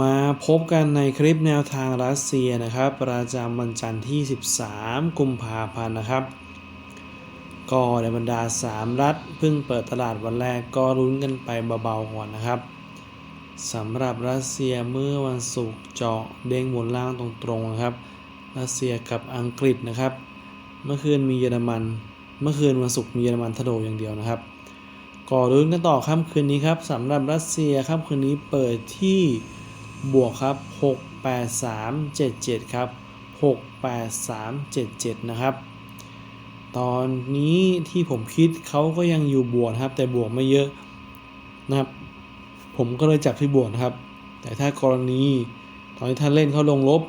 มาพบกันในคลิปแนวทางรัสเซียนะครับ ประจำวันจันทร์ที่ 13 กุมภาพันธ์นะครับ ก็ในบรรดา 3 รัฐเพิ่งเปิดตลาดวันแรกก็รุ้นกันไปเบาๆก่อนนะครับสำหรับรัสเซียเมื่อวันศุกร์เจาะเด้งบนล่างตรงๆนะครับ รัสเซียกับอังกฤษนะครับ เมื่อคืนมีเยอรมัน เมื่อคืนวันศุกร์มีเยอรมันทะโดอย่างเดียวนะครับก่อรุ้นกันต่อค่ำคืนนี้ครับสำหรับรัสเซียค่ำคืนนี้เปิดที่ บวกครับ 68377 ครับ 68377 นะครับ ตอนนี้ที่ผมคิดเขาก็ยังอยู่บวกครับ แต่บวกไม่เยอะนะครับ ผมก็เลยจับที่บวกนะครับ แต่ถ้ากรณีตอนที่ท่านเล่นเขาลงลบ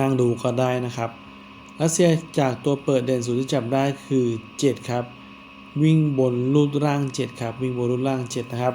นั่งดูก็ได้นะครับรัสเซียจากตัวเปิดเด่นสุดที่จับได้คือ 7 ครับ วิ่งบนรูดร่าง 7 ครับ วิ่งบนรูดร่าง 7 นะครับ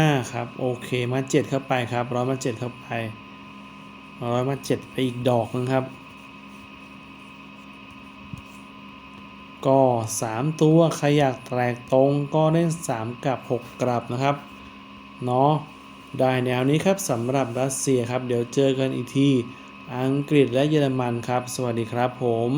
าครับ โอเคมาเจ็ดเข้าไปครับร้อยมาเจ็ดเข้าไปร้อยมาเจ็ดไปอีกดอกนึงครับ ก็สามตัวใครอยากแตกตรงก็เล่นสามกับหกกลับนะครับ เนาะได้แนวนี้ครับสำหรับรัสเซียครับ เดี๋ยวเจอกันอีกทีอังกฤษและเยอรมันครับ สวัสดีครับผม